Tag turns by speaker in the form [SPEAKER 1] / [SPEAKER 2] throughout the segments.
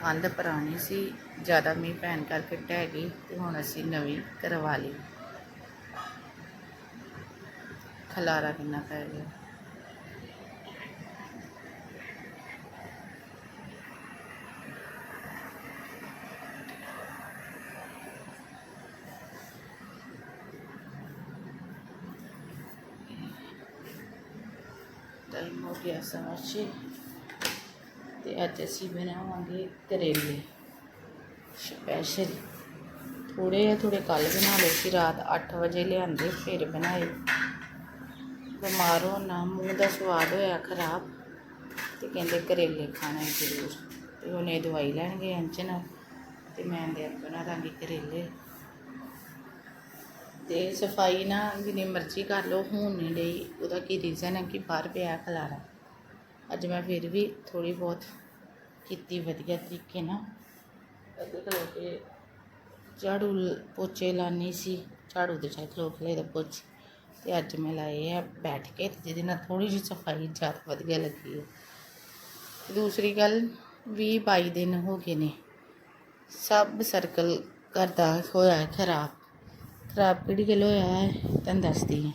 [SPEAKER 1] ਕੰਧ ਪੁਰਾਣੀ ਸੀ, ਜ਼ਿਆਦਾ ਮੀਂਹ ਪੈਣ ਕਰਕੇ ਢਹਿ ਗਈ ਤੇ ਹੁਣ ਅਸੀਂ ਨਵੀਂ ਕਰਵਾ ਲਈ। ਖਲਾਰਾ ਕਿੰਨਾ ਪੈ ਗਿਆ। ਟਾਈਮ ਹੋ ਗਿਆ ਸਵਾ ਛੇ। ਤੇ ਅੱਜ ਅਸੀਂ ਬਣਾਵਾਂਗੇ ਕਰੇਲੇ। ਸਪੈਸ਼ਲ। ਥੋੜੇ ਆ ਥੋੜੇ ਕੱਲ ਬਣਾ ਲਏ ਸੀ ਰਾਤ 8 ਵਜੇ ਲਿਆਂਦੇ, ਫਿਰ ਬਣਾਏ। ਬਿਮਾਰ ਹੋਣਾ ਮੂੰਹ ਦਾ ਸਵਾਦ ਹੋਇਆ ਖਰਾਬ। ਤੇ ਕਹਿੰਦੇ ਕਰੇਲੇ ਖਾਣੇ ਜ਼ਰੂਰ। ਤੇ ਹੁਣ ਇਹ ਦਵਾਈ ਲੈਣਗੇ ਗਏ ਅੰਚਨ ਤੇ ਮੈਂ ਦੇ ਬਣਾ ਦਾਂਗੀ ਕਰੇਲੇ। ਤੇ ਸਫ਼ਾਈ ਨਾ ਜਿੰਨੀ ਮਰਜ਼ੀ ਕਰ ਲਓ, ਹੁਣ ਨਹੀਂ ਲਈ ਉਹਦਾ ਕੀ ਰੀਜ਼ਨ ਹੈ ਕਿ ਬਾਹਰ ਪਿਆ ਖਲਾਰਾ। ਅੱਜ ਮੈਂ ਫਿਰ ਵੀ ਥੋੜੀ ਬਹੁਤ ਕੀਤੀ ਵਧੀਆ ਤਰੀਕੇ ਨਾਲ। ਅੱਗੇ ਖਲੋ ਕੇ ਝਾੜੂ ਪੋਚੇ ਲਾਣੀ ਸੀ। ਝਾੜੂ ਦੇ ਚਾਹ ਖਲੋ ਕੇ ਲਏ ਪੋਚੇ। ਤੇ ਅੱਜ ਮੈਂ ਲਾਏ ਆ ਬੈਠ ਕੇ ਤੇ ਜਿਹਦੇ ਨਾਲ ਥੋੜੀ ਜਿਹੀ ਸਫ਼ਾਈ ਜ਼ਿਆਦਾ ਵਧੀਆ ਲੱਗੀ ਹੈ ਦੂਸਰੀ ਗੱਲ 20 22 ਦਿਨ ਹੋ ਗਏ ਨੇ। ਸਭ ਸਰਕਲ ਕਰਦਾ ਹੋਇਆ ਹੈ ਖਰਾਬ। ਖਰਾਬ ਕਿਹੜੀ ਗੱਲ ਹੋਇਆ ਹੈ, ਤੁਹਾਨੂੰ ਦੱਸਦੀ ਹਾਂ।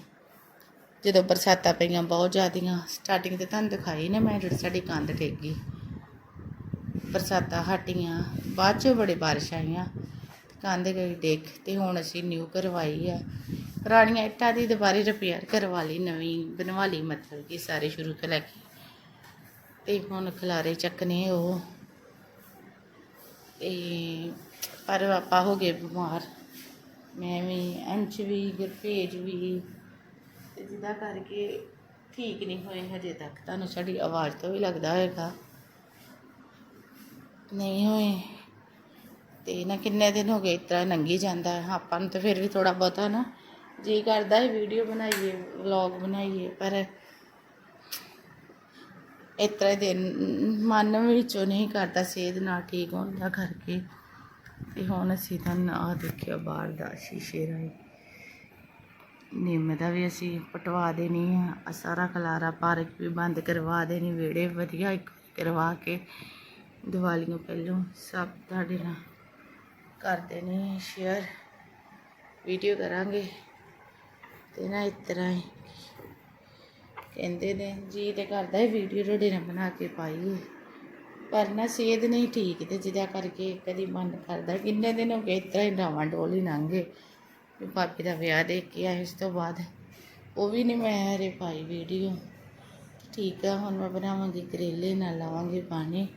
[SPEAKER 1] ਜਦੋਂ ਬਰਸਾਤਾਂ ਪਈਆਂ ਬਹੁਤ ਜ਼ਿਆਦੀਆਂ ਸਟਾਰਟਿੰਗ ਤੇ ਤੁਹਾਨੂੰ ਦਿਖਾਈ ਨਾ ਮੈਂ ਜਿਹੜੀ ਸਾਡੀ ਕੰਧ ਡਿੱਗ ਗਈ। ਬਰਸਾਤਾਂ ਹਟੀਆਂ, ਬਾਅਦ ਚ ਬੜੇ ਬਾਰਿਸ਼ ਆਈਆਂ। ਤੇ ਕੰਧ ਗਈ ਡਿੱਗ ਤੇ ਹੁਣ ਅਸੀਂ ਨਿਊ ਕਰਵਾਈ ਆ। ਪੁਰਾਣੀਆਂ ਇੱਟਾਂ ਦੀ ਦੁਬਾਰੇ ਰਿਪੇਅਰ ਕਰਵਾ ਲਈ, ਨਵੀਂ ਬਣਵਾ ਲਈ ਮਤਲਬ ਕਿ ਸਾਰੇ ਸ਼ੁਰੂ ਤੋਂ ਲੈ ਕੇ। ਤੇ ਹੁਣ ਖਲਾਰੇ ਚੱਕਨੇ ਉਹ। ਤੇ ਪਰ ਆਪਾਂ ਹੋ ਗਏ ਬਿਮਾਰ। ਮੈਂ ਵੀ ਅੰਸ਼ ਵੀ ਗੁਰਭੇਜ ਵੀ। ਤੇ ਜਿਹਦਾ ਕਰਕੇ ਠੀਕ ਨਹੀਂ ਹੋਏ ਹਜੇ ਤੱਕ। ਤੁਹਾਨੂੰ ਸਾਡੀ ਆਵਾਜ਼ ਤੋਂ ਵੀ ਲੱਗਦਾ ਹੋਏਗਾ। ਨਹੀਂ ਹੋਏ। ਤੇ ਨਾ ਕਿੰਨੇ ਦਿਨ ਹੋ ਗਏ ਇਸ ਤਰ੍ਹਾਂ ਲੰਘੀ ਜਾਂਦਾ। ਆਪਾਂ ਨੂੰ ਤਾਂ ਫਿਰ ਵੀ ਥੋੜਾ ਬਹੁਤਾ ਨਾ ਜੀ ਕਰਦਾ ਹੈ ਵੀਡੀਓ ਬਣਾਈਏ ਵਲੌਗ ਬਣਾਈਏ, ਪਰ ਇਸ ਤਰ੍ਹਾਂ ਦੇ ਮਨ ਵਿੱਚੋਂ ਨਹੀਂ ਕਰਦਾ ਸਿਹਤ ਨਾ ਠੀਕ ਹੁੰਦਾ ਕਰਕੇ। ਤੇ ਹੁਣ ਅਸੀਂ ਤਾਂ ਆ ਦੇਖਿਆ ਬਾਹਰ ਦਾ ਸ਼ੀਸ਼ੇ ਰਾਹੀਂ। ਨਿੰਮ ਦਾ ਵੀ ਅਸੀਂ ਪਟਵਾ ਦੇਣੀ ਆ ਸਾਰਾ ਖਲਾਰਾ ਪਾਰਕ ਵੀ ਬੰਦ ਕਰਵਾ ਦੇਣੀ, ਵਿਹੜੇ ਵਧੀਆ ਇੱਕ ਕਰਵਾ ਕੇ। ਦੀਵਾਲੀਆਂ ਪਹਿਲੋਂ ਸਭ ਤੁਹਾਡੇ ਨਾਲ ਕਰ ਦੇਣੀ ਸ਼ੇਅਰ ਵੀਡੀਓ ਕਰਾਂਗੇ। ਤੇ ਨਾ ਇਸ ਤਰ੍ਹਾਂ ਹੀ ਕਹਿੰਦੇ ਨੇ, ਜੀ ਤੇ ਕਰਦਾ ਹੈ ਵੀਡੀਓ ਤੁਹਾਡੇ ਨਾਲ ਬਣਾ ਕੇ ਪਾਈਏ। ਪਰ ਨਾ ਸਿਹਤ ਨਹੀਂ ਠੀਕ ਤੇ ਜਿਹਦਾ ਕਰਕੇ ਕਦੀ ਮਨ ਕਰਦਾ ਕਿੰਨੇ ਦਿਨ ਹੋ ਗਏ ਇਸ ਤਰ੍ਹਾਂ ਹੀ ਡਾਵਾਂ ਡੋਲ ਹੀ ਲੰਘੇ। ਵੀ ਭਾਬੀ ਦਾ ਵਿਆਹ ਦੇਖ ਕੇ ਆਏ ਉਸ ਤੋਂ ਬਾਅਦ। ਉਹ ਵੀ ਨਹੀਂ ਮੈਂ ਹਰੇ ਪਾਈ ਵੀਡੀਓ ਠੀਕ ਆ, ਹੁਣ ਮੈਂ ਬਣਾਵਾਂਗੀ ਕਰੇਲੇ, ਨਾਲ ਲਾਵਾਂਗੀ ਪਾਣੀ।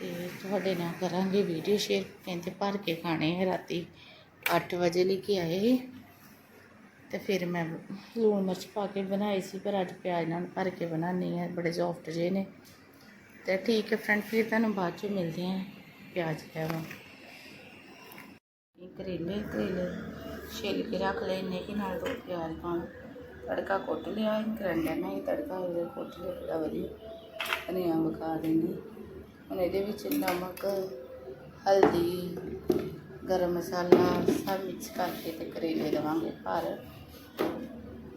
[SPEAKER 1] ਤੇ ਤੁਹਾਡੇ ਨਾਲ ਕਰਾਂਗੇ ਵੀਡੀਓ ਸ਼ੇਅਰ ਕਹਿੰਦੇ ਭਰ ਕੇ ਖਾਣੇ ਹੈ ਰਾਤੀ 8 ਵਜੇ ਲੈ ਕੇ ਆਏ ਸੀ। ਤੇ ਫਿਰ ਮੈਂ ਲੂਣ ਮਿਰਚ ਪਾ ਕੇ ਬਣਾਏ ਸੀ, ਪਰ ਅੱਜ ਪਿਆਜ਼ ਨਾਲ ਭਰ ਕੇ ਬਣਾਉਣੀ ਹੈ, ਬੜੇ ਸੌਫਟ ਜਿਹੇ ਨੇ। ਤੇ ਠੀਕ ਹੈ ਫਰੈਂਡ ਫਿਰ ਤੁਹਾਨੂੰ ਬਾਅਦ 'ਚੋਂ ਮਿਲਦੇ ਹਾਂ ਪਿਆਜ਼ ਲੈਵਾਂ। ਇਹ ਕਰੇਲੇ ਕਰੇਲੇ ਛਿੱਲ ਕੇ ਰੱਖ ਲਏ ਕਿ ਨਾਲ ਦੋ ਪਿਆਜ਼ ਪਾਉਣ। ਤੜਕਾ ਕੁੱਟ ਲਿਆ, ਇਹ ਕਰੰਡਾ ਨਾਲ ਹੀ ਤੜਕਾ, ਇਹਦੇ ਕੁੱਟ ਲਿਆ ਬੜਾ ਵਧੀਆ ਧਨੀਆ ਮਕਾ ਦਿੰਦੀ। ਹੁਣ ਇਹਦੇ ਵਿੱਚ ਨਮਕ, ਹਲਦੀ ਗਰਮ ਮਸਾਲਾ ਸਭ ਮਿਕਸ ਕਰਕੇ ਤੇ ਕਰੇਲੇ ਦੇਵਾਂਗੇ ਭਰ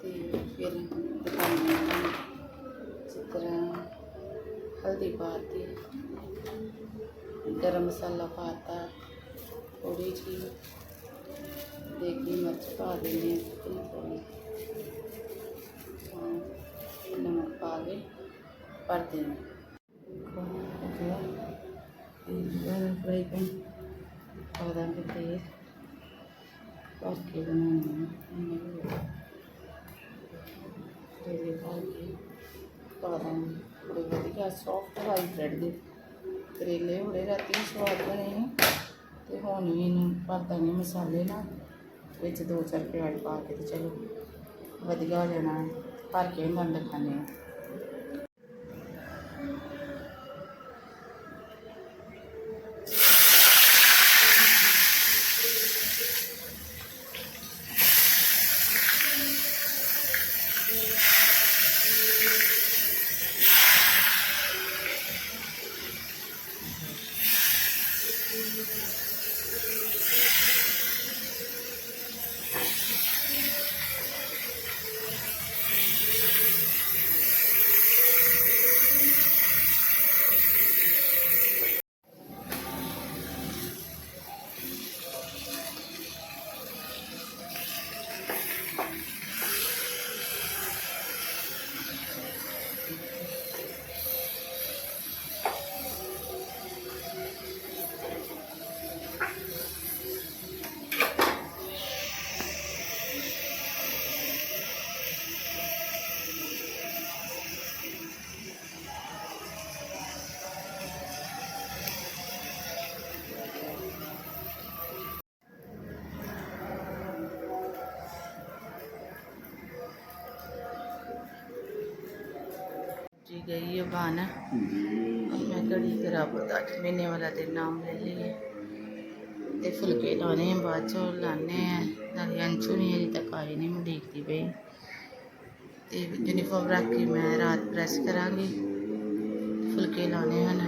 [SPEAKER 1] ਤੇ ਫਿਰ ਦਿਖਾਉਂਦੇ ਹਾਂ ਜਿਸ ਤਰ੍ਹਾਂ ਹਲਦੀ ਪਾਤੀ, ਗਰਮ ਮਸਾਲਾ ਪਾਤਾ ਥੋੜੀ ਜਿਹੀ ਦੇਗੀ ਮਿਰਚ ਪਾ ਦੇਣੀ ਥੋੜੀ ਥੋੜੀ ਨਮਕ ਪਾ ਕੇ ਭਰ ਦੇਣਾ ਫਰਾਈ ਪੈਨ ਭਰ ਕੇ ਬਣਾਉਣਾ ਤੇਲ ਪਾ ਕੇ ਪਾ ਦਾਂਗੇ ਬੜੇ ਵਧੀਆ ਸੌਫਟ ਵਾਈ ਬ੍ਰੈਡ ਦੇ। ਕਰੇਲੇ ਬੜੇ ਰਾਤੀ ਸਵਾਦ ਬਣੇ ਨੇ ਤੇ ਹੁਣ ਵੀ ਇਹਨੂੰ ਭਰ ਦਾਂਗੇ ਮਸਾਲੇ ਨਾਲ। ਵਿੱਚ ਦੋ ਚਾਰ ਪਿਆਜ਼ ਪਾ ਕੇ ਤੇ ਚਲੋ ਵਧੀਆ ਹੋ ਜਾਣਾ। ਭਰ ਕੇ ਇਹਨਾਂ ਨੂੰ ਖਾਣੇ ਆ ਗਈ ਹੈ ਬਣ ਮੈਂ ਘੜੀ ਤੇ ਰੱਬ ਦਾ ਅੱਜ ਮਹੀਨੇ ਵਾਲਾ ਦੇ ਨਾਮ ਲੈ ਲਈਏ ਤੇ ਫੁਲਕੇ ਲਾਉਣੇ ਆ ਬਾਅਦ ਚੋਂ ਲਾਣੇ ਆ ਨਾਲੇ ਅੰਸ਼ੂ ਨਹੀਂ ਅਜੇ ਤੱਕ ਆਈ ਨਹੀਂ ਮੈਂ ਦੇਖਦੀ ਪਈ ਤੇ ਯੂਨੀਫਾਰਮ ਰੱਖ ਕੇ ਮੈਂ ਰਾਤ ਪ੍ਰੈਸ ਕਰਾਂਗੀ ਫੁਲਕੇ ਲਾਉਣੇ ਹਨ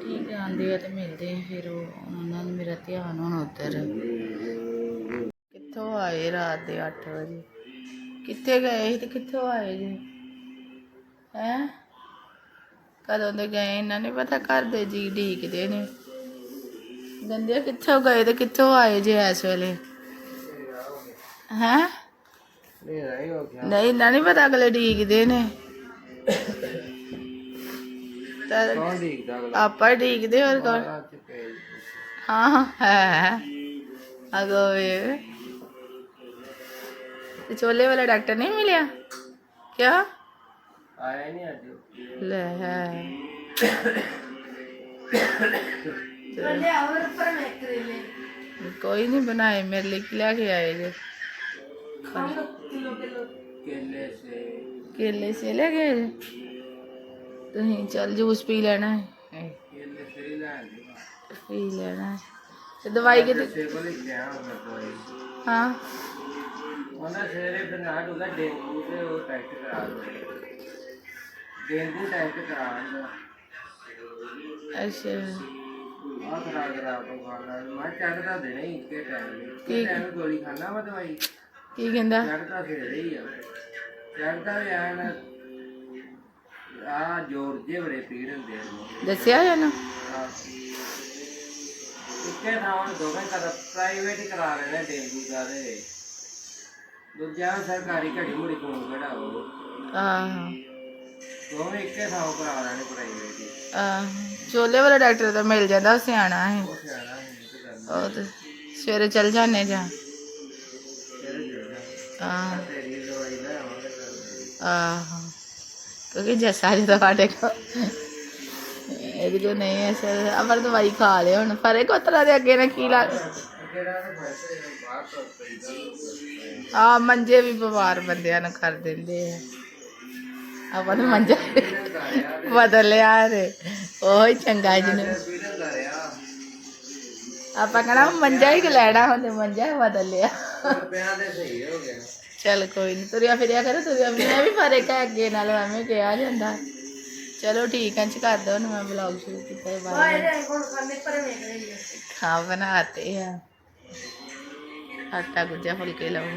[SPEAKER 1] ਠੀਕ ਹੈ ਆਂਦੇ ਆ ਤੇ ਮਿਲਦੇ ਆ ਫਿਰ ਉਹ ਉਹਨਾਂ ਨੂੰ ਮੇਰਾ ਧਿਆਨ ਹੁਣ ਉੱਧਰ ਕਿੱਥੋਂ ਆਏ ਰਾਤ ਦੇ 8 ਵਜੇ ਕਿੱਥੇ ਗਏ ਸੀ ਤੇ ਕਿੱਥੋਂ ਆਏ ਜੀ? ਹੈ? ਕਦੋਂ ਦੇ ਗਏ ਇਹਨਾਂ ਨੇ ਪਤਾ ਘਰ ਦੇ ਜੀ ਢੀਕਦੇ ਨੇ। ਗੰਦੇ ਕਿੱਥੋਂ ਗਏ ਤੇ ਕਿੱਥੋਂ ਆਏ ਜੇ ਇਸ ਵੇਲੇ? ਹੈ? ਨਹੀਂ ਨਹੀਂ ਪਤਾ ਅਗਲੇ ਢੀਕਦੇ ਨੇ। ਤਾਂ ਆਪਾਂ ਹੀ ਢੀਕਦੇ ਹੋਰ ਕੌਣ? ਹਾਂ ਹੈ। ਅਗੋ ਵੇ। ਤੇ ਚੋਲੇ ਵਾਲਾ ਡਾਕਟਰ ਨਹੀਂ ਮਿਲਿਆ ਕਿਆ
[SPEAKER 2] ਆਇਆ ਨਹੀਂ ਅੱਜ
[SPEAKER 1] ਲੈ ਹੈ ਕੋਈ ਨਹੀਂ ਬਣਾਏ ਮੇਰੇ ਲਈ ਕੀ ਲੈ ਕੇ ਆਏ ਜੇ
[SPEAKER 2] ਕੇਲੇ ਸੇ
[SPEAKER 1] ਕੇਲੇ ਸੇ ਲੈ ਕੇ ਆਏ ਜੇ ਤੁਸੀਂ ਚੱਲ ਜੂਸ ਪੀ ਲੈਣਾ ਹੈ
[SPEAKER 2] ਉਹਨਾਂ ਸਵੇਰੇ ਫਿਰ ਨਾ ਉਹਦਾ ਡੇਂਗੂ ਤੇ ਉਹ ਟੈਸਟ ਕਰਾ ਦੋ ਡੇਂਗੂ ਟੈਸਟ ਕਰਾ ਦੋ
[SPEAKER 1] ਅੱਛਾ।
[SPEAKER 2] ਆ ਕਰਾ ਕਰਾ ਤੋਂ ਖਾਣਾ ਮੈਂ ਚੜਦਾ ਦੇਣਾ ਹੀ ਇੱਕੇ ਟਾਈਮ
[SPEAKER 1] ਠੀਕ।
[SPEAKER 2] ਕੀ ਟਾਈਮ ਗੋਲੀ ਖਾਣਾ ਵਾ ਦਵਾਈ।
[SPEAKER 1] ਕੀ ਕਹਿੰਦਾ?
[SPEAKER 2] ਚੜਦਾ ਸਵੇਰੇ ਹੀ ਆ। ਚੜਦਾ ਵੀ ਆ ਜੋਰ ਜੇ ਬੜੇ ਪੀੜ ਹੁੰਦੇ ਆ।
[SPEAKER 1] ਦੱਸਿਆ ਇਹਨੂੰ
[SPEAKER 2] ਆਹ। ਇੱਕੇ ਥਾਂ ਦੋਵੇਂ ਕਰ ਪ੍ਰਾਈਵੇਟ ਹੀ ਕਰਾ ਲੈਣਾ ਡੇਂਗੂ ਦਾ ਤੇ। ਦੂਜਾ ਸਰਕਾਰੀ ਘੜੀ ਮੁੜੀ ਕੋਲ ਕਢਾਓ
[SPEAKER 1] ਆਹ।
[SPEAKER 2] ਦੋਵੇਂ ਇੱਕੇ ਥਾਂ ਕਰਾ ਲੈਣੇ ਪ੍ਰਾਈਵੇਟ ਹੀ।
[SPEAKER 1] ਆਹ। ਚੋਲੇ ਵਾਲਾ ਡਾਕਟਰ ਤਾਂ ਮਿਲ ਜਾਂਦਾ ਉਹ ਸਿਆਣਾ ਹੈ।
[SPEAKER 2] ਉਹ ਸਿਆਣਾ ਨਹੀਂ ਤੇ ਕਰਨਾ
[SPEAKER 1] ਉਹ ਤੇ ਸਵੇਰੇ ਚੱਲ ਜਾਂਦੇ ਜਾਂ।
[SPEAKER 2] ਫਿਰ ਜਿਹੜਾ
[SPEAKER 1] ਆਹ।
[SPEAKER 2] ਤੇਰੀ ਦਵਾਈ ਲੈ ਆਵਾਂਗੇ ਕਰ
[SPEAKER 1] ਆਹੋ। ਕਿਉਂਕਿ ਜੱਸਾ ਜਦੋਂ ਸਾਡੇ ਕੋਲ। ਇਹਦੇ ਕੋਲ ਨਹੀਂ ਹੈ ਸਰ ਅਮਰ ਦਵਾਈ ਖਾ ਲਿਓ ਹੁਣ। ਇਹ ਕੋਤਰਾ ਦੇ ਅੱਗੇ ਨਾ ਕੀ ਲੱਗ ਆ ਮੰਜੇ ਵੀ ਬਿਮਾਰ ਬੰਦਿਆਂ ਨੂੰ ਕਰ ਦਿੰਦੇ ਆ। ਆਪਾਂ ਨੂੰ ਮੰਜਾ ਬਦਲਿਆ ਰੇ ਹੀ ਚੰਗਾ
[SPEAKER 2] ਦਾ ਰਿਹਾ
[SPEAKER 1] ਆਪਾਂ ਕਹਣਾ ਮੰਜਾ ਹੀ ਲੈਣਾ ਹੁੰਦੇ ਮੰਜਾ ਹੀ ਬਦਲਿਆ।
[SPEAKER 2] ਹੋ
[SPEAKER 1] ਚੱਲ ਕੋਈ ਨਹੀਂ ਤੁਰਿਆ ਫਿਰਿਆ ਕਰੋ ਤੁਰਿਆ ਫਿਰਿਆ ਵੀ ਫ਼ਰਕ ਹੈ ਅੱਗੇ ਨਾਲ ਐਵੇਂ ਕਿਹਾ ਜਾਂਦਾ। ਚਲੋ ਠੀਕ ਹੈ ਚ ਕਰ ਦੋ ਹੁਣ ਮੈਂ ਬਲੌਗ ਸ਼ੁਰੂ ਕੀਤਾ ਬਾਏ ਖਾ ਬਣਾਤੇ ਆ। ಹಾಕ್ತಾ ಗುಜ್ಜ ಹೊಲಿಕೆ ಎಲ್ಲವೂ